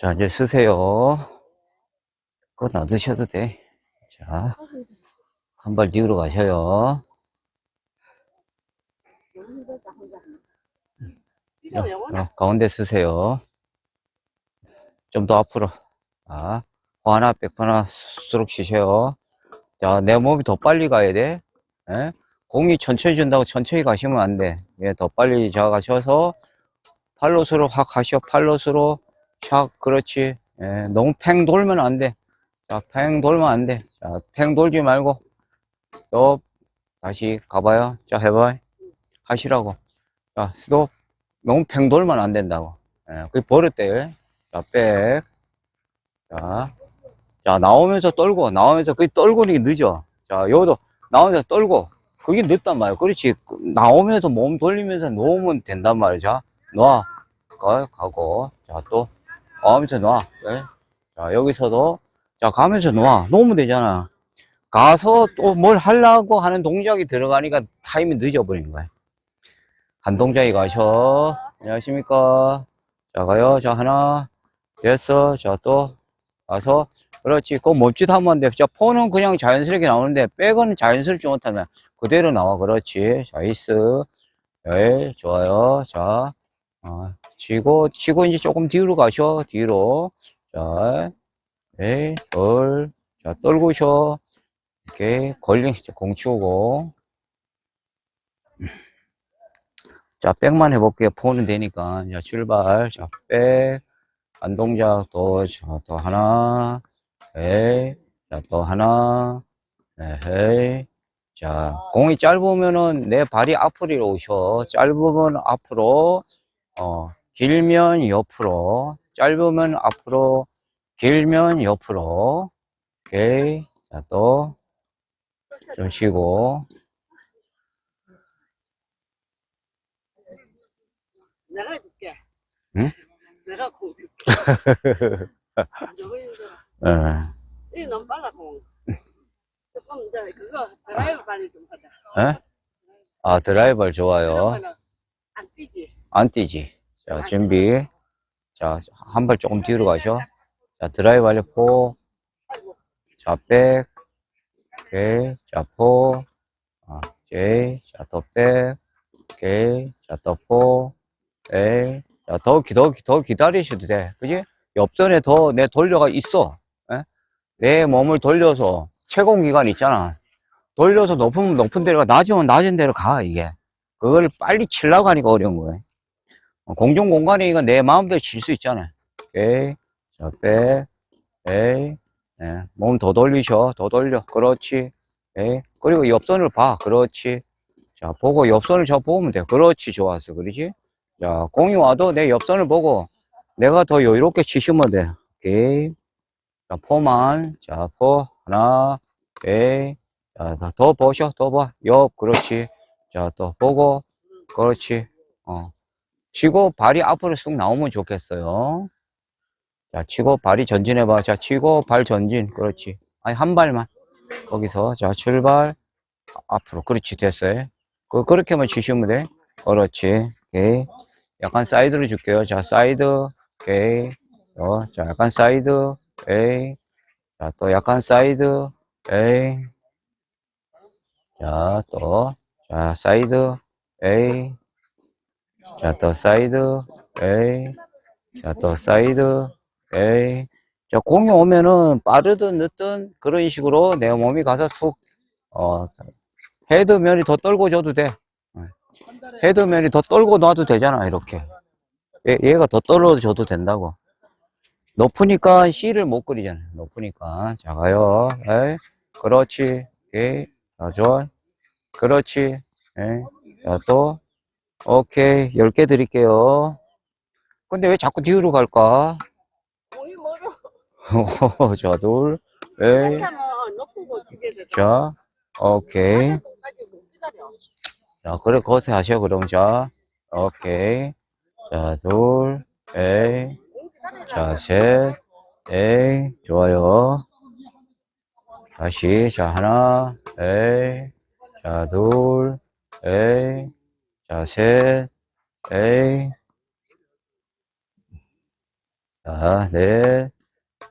자, 이제 쓰세요. 그거 놔두셔도 돼. 자, 한 발 뒤로 가셔요. 자, 어, 가운데 쓰세요. 좀 더 앞으로. 자, 호 하나, 백 하나 쑥 쉬셔요. 자, 내 몸이 더 빨리 가야 돼. 예? 공이 천천히 준다고 천천히 가시면 안 돼. 예, 더 빨리 자 가셔서 팔로스로 확 가셔. 팔로스로 샥, 그렇지. 예, 너무 팽 돌면 안 돼. 자, 팽 돌면 안 돼. 자, 팽 돌지 말고 또 다시 가봐요. 자, 해봐. 하시라고. 자, 스톱. 너무 팽 돌면 안 된다고. 예, 그게 버릇돼. 자, 백. 자, 자, 나오면서 떨고, 나오면서, 그게 떨고는 게 늦어. 자, 여기도 나오면서 떨고, 그게 늦단 말이야. 그렇지. 그 나오면서 몸 돌리면서 놓으면 된단 말이야. 자, 놔. 가, 가고. 자, 또, 가면서 놔. 네. 자, 여기서도, 자, 가면서 놔. 놓으면 되잖아. 가서 또 뭘 하려고 하는 동작이 들어가니까 타임이 늦어버리는 거야. 한 동작이 가셔. 안녕하십니까. 자, 가요. 자, 하나. 됐어. 자, 또. 가서. 그렇지. 그거 멈칫 하면 안 돼. 자, 폰은 그냥 자연스럽게 나오는데, 백은 자연스럽지 못하면 그대로 나와. 그렇지. 자, 이스. 네, 좋아요. 자, 어, 치고, 치고 이제 조금 뒤로 가셔. 뒤로. 자, 네, 돌. 자, 떨고 쉬어. 이렇게 걸링, 공 치우고. 자, 백만 해볼게요. 폰은 되니까. 자, 출발. 자, 백. 한 동작 또, 자, 또 하나. 에이. 자, 또 하나. 에헤이. 자, 공이 짧으면은 내 발이 앞으로 오셔. 짧으면 앞으로, 어, 길면 옆으로. 짧으면 앞으로, 길면 옆으로. 오케이. 자, 또. 좀 쉬고. 내가 해줄게. 응? 내가 공 줄게. 예. 이 너무 빨라 공. 조금 이제 그거 드라이브 빨리 좀 하자. 예? 아, 드라이버 좋아요. 그러면은 안 뛰지. 안 뛰지. 자, 준비. 자, 한 발 조금 뒤로 가셔. 자, 드라이브 하려 포. 자, 백. 오케이. 자, 포. 아, 오케이. 자, 더 백. 오케이. 자, 더 포. 오케이. 자, 더, 기- 더, 기- 더 기다리셔도 돼. 그지? 옆전에 더 내 돌려가 있어. 예? 내 몸을 돌려서 채공 기간 있잖아. 돌려서 높은, 높은 데로 가. 낮으면 낮은 데로 가, 이게. 그걸 빨리 치려고 하니까 어려운 거예요. 어, 공중 공간이니까 내 마음대로 칠 수 있잖아요. 오케이. 자, 빼. 에이. 예. 몸더 돌리셔. 더 돌려. 그렇지. 에이. 그리고 옆선을 봐. 그렇지. 자, 보고 옆선을 저 보면 돼. 그렇지. 좋았어. 그러지? 자, 공이 와도 내 옆선을 보고 내가 더 여유롭게 치시면 돼. 오케이. 자, 포만. 자, 포. 하나. 오케이. 자, 더- 더 보셔. 더 봐. 옆. 그렇지. 자, 또 보고. 그렇지. 어. 치고 발이 앞으로 쑥 나오면 좋겠어요. 자, 치고 발이 전진해봐. 자, 치고 발 전진. 그렇지. 아니, 한 발만. 거기서. 자, 출발. 앞으로. 그렇지. 됐어요. 그, 그렇게만 치시면 돼. 그렇지. 오케이. 약간 사이드로 줄게요. 자, 사이드. 오케이. 어, 자, 약간 사이드. 에이. 자, 또 약간 사이드. 에이. 자, 또. 자, 사이드. 에이. 자, 또 사이드, 에이. 자, 또 사이드, 에이. 자, 공이 오면은 빠르든 늦든 그런 식으로 내 몸이 가서 툭, 어, 헤드면이 더 떨고 줘도 돼. 헤드면이 더 떨고 놔도 되잖아, 이렇게. 얘, 얘가 더 떨어져도 된다고. 높으니까 C를 못 그리잖아. 높으니까. 자, 가요. 에이. 그렇지. 자, 좋아. 그렇지. 에이. 자, 또. 오케이. 10개 드릴게요. 근데 왜 자꾸 뒤로 갈까? 공이 멀어. 자, 둘, 에이. 자, 오케이. 자, 그래, 거기서 하셔, 그럼. 자, 오케이. 자, 둘, 에이. 자, 셋, 에이. 좋아요. 다시, 자, 하나, 에이, 자, 둘, 에이, 자, 셋, 에이, 자, 넷,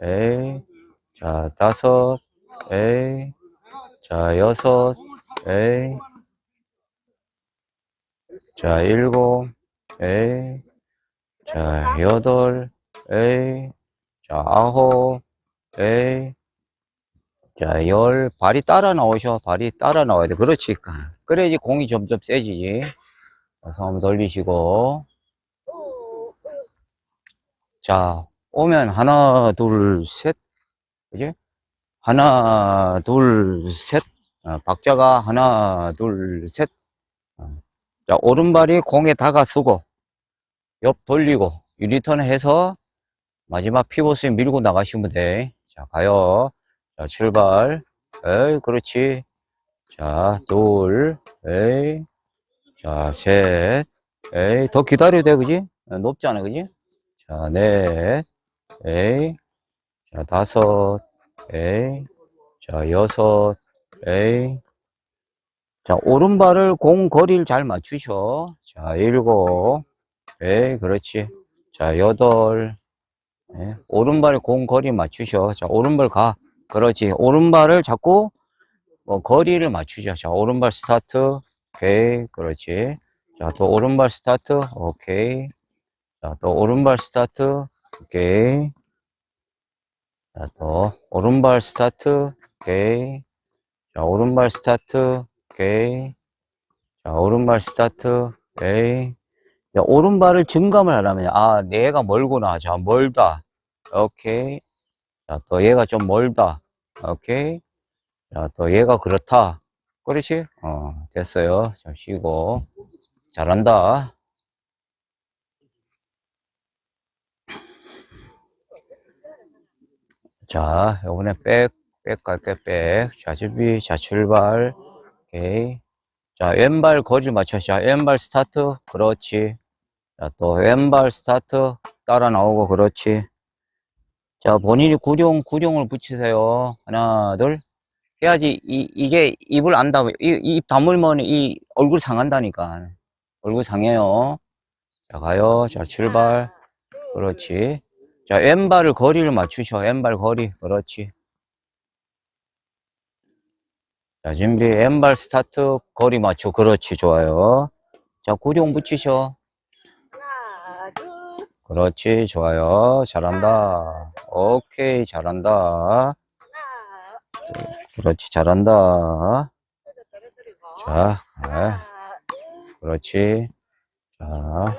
에이, 자, 다섯, 에이, 자, 여섯, 에이, 자, 일곱, 에이, 자, 여덟, 에이, 자, 아홉, 에이, 자, 열, 발이 따라 나오셔. 발이 따라 나와야 돼. 그렇지. 그래야지 공이 점점 세지지. 그래서 한번 돌리시고. 자, 오면 하나, 둘, 셋. 그지? 하나, 둘, 셋. 어, 박자가 하나, 둘, 셋. 어. 자, 오른발이 공에 다가서고, 옆 돌리고, 유리턴 해서 마지막 피봇에 밀고 나가시면 돼. 자, 가요. 자, 출발. 에이, 그렇지. 자, 둘, 에이. 자, 셋. 에이, 더 기다려야 돼, 그지? 어, 높지 않아, 그지? 자, 넷. 에이. 자, 다섯. 에이. 자, 여섯. 에이. 자, 오른발을 공 거리를 잘 맞추셔. 자, 일곱. 에이, 그렇지. 자, 여덟. 예, 오른발에 공 거리 맞추셔. 자, 오른발 가. 그렇지. 오른발을 자꾸 뭐 거리를 맞추자. 자, 오른발 스타트. 오케이. 그렇지. 자, 또 오른발 스타트. 오케이. 자, 또 오른발 스타트. 오케이. 자, 또 오른발 스타트. 오케이. 자, 오른발 스타트. 오케이. 자, 오른발 스타트. 오케이. 자, 오른발을 증감을 하려면, 아, 내가 멀구나. 자, 멀다. 오케이. 자, 또 얘가 좀 멀다. 오케이. 자, 또 얘가 그렇다. 그렇지? 어, 됐어요. 자, 쉬고. 잘한다. 자, 요번에 백, 백 갈게, 백. 자, 준비. 자, 출발. 오케이. 자, 왼발 거리를 맞춰. 자, 왼발 스타트. 그렇지. 자, 또 왼발 스타트. 따라 나오고, 그렇지. 자, 본인이 구룡, 구룡을 붙이세요. 하나, 둘. 해야지, 이, 이게 입을 안 닫아. 이, 입 다물면 이 얼굴 상한다니까. 얼굴 상해요. 자, 가요. 자, 출발. 그렇지. 자, 왼발을 거리를 맞추셔. 왼발 거리. 그렇지. 자, 준비. 왼발 스타트. 거리 맞춰. 그렇지. 좋아요. 자, 구룡 붙이셔. 그렇지. 좋아요. 잘한다. 오케이. 잘한다. 그렇지. 잘한다. 자, 네. 그렇지. 자, 하나,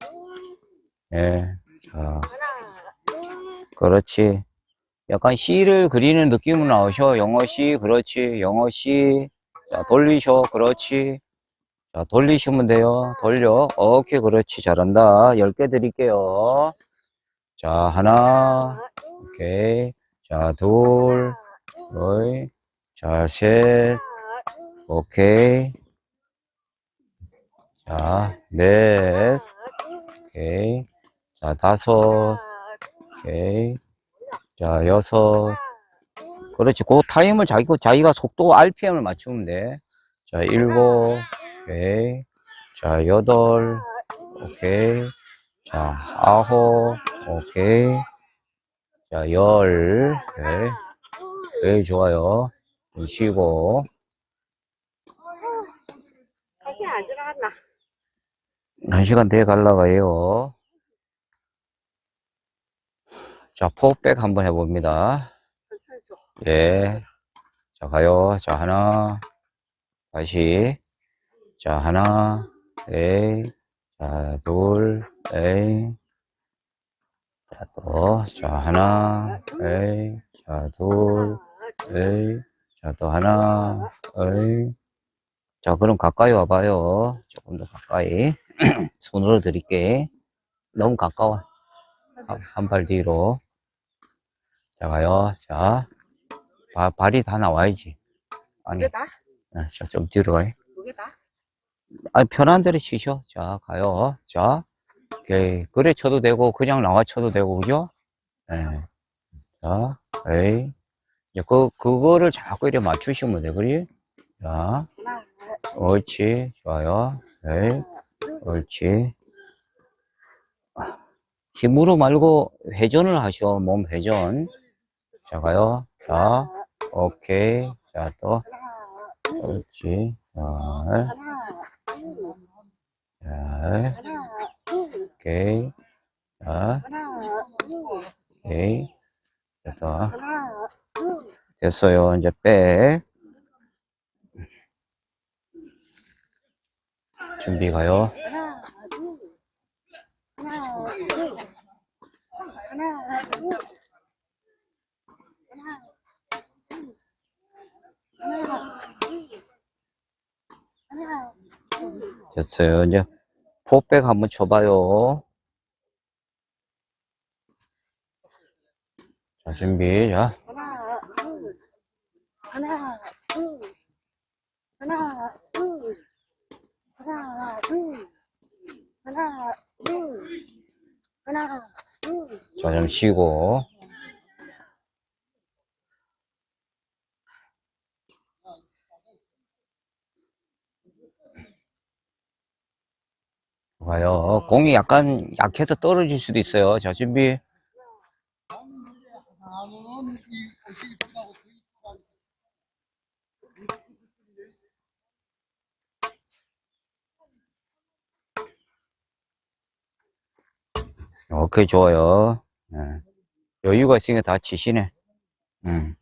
둘, 예. 자, 하나, 둘, 그렇지. 약간 C를 그리는 느낌으로 나오셔. 영어 C, 그렇지. 영어 C. 자, 돌리셔. 그렇지. 자, 돌리시면 돼요. 돌려. 오케이, 그렇지. 잘한다. 10개 드릴게요. 자, 하나. 오케이. 자, 둘. 어이. 자, 셋. 오케이. 자, 넷. 오케이. 자, 다섯. 오케이. 자, 여섯. 둘, 그렇지. 그 타임을 자기, 자기가 속도 RPM을 맞추면 돼. 자, 일곱. 오케이. 자, 여덟. 오케이. 자, 아홉. 오케이. 자, 열. 오케이. 둘. 오케이, 좋아요. 좀 쉬고. 한 시간 돼 갈라가요. 자, 포백 한번 해봅니다. 예. 자, 가요. 자, 하나. 다시. 자, 하나. 에이. 자, 둘. 에이. 자, 또. 자, 하나. 에이. 자, 둘. 에이. 자, 또 하나. 에이. 자, 그럼 가까이 와봐요. 조금 더 가까이. 손으로 드릴게. 너무 가까워. 한 발 뒤로. 자, 가요. 자. 바- 발이 다 나와야지. 아니? 아, 자, 좀 뒤로 가요. 아니, 편한 대로 치셔. 자, 가요. 자. 오케이. 그래 쳐도 되고, 그냥 나와 쳐도 되고, 그죠? 예. 자, 에이. 이제 그, 그거를 자꾸 이렇게 맞추시면 돼, 그리? 자, 옳지. 좋아요. 네, 옳지. 힘으로 말고 회전을 하셔, 몸 회전. 자, 가요. 자, 오케이. 자, 또. 옳지. 자, 자, 오케이. 자, 오케이. 둘, 됐어요. 이제 백. 준비 가요. 하나, 됐어요. 이제 포백 한번 쳐봐요. 자, 준비. 자, 하나, 둘, 하나, 둘, 하나, 둘, 하나, 둘, 하나, 둘, 하나, 둘, 자, 좀 쉬고. 봐요. 공이 약간 약해서 떨어질 수도 있어요. 자, 준비. 오케이, 좋아요. 예. 여유가 있으니까 다 치시네. 음.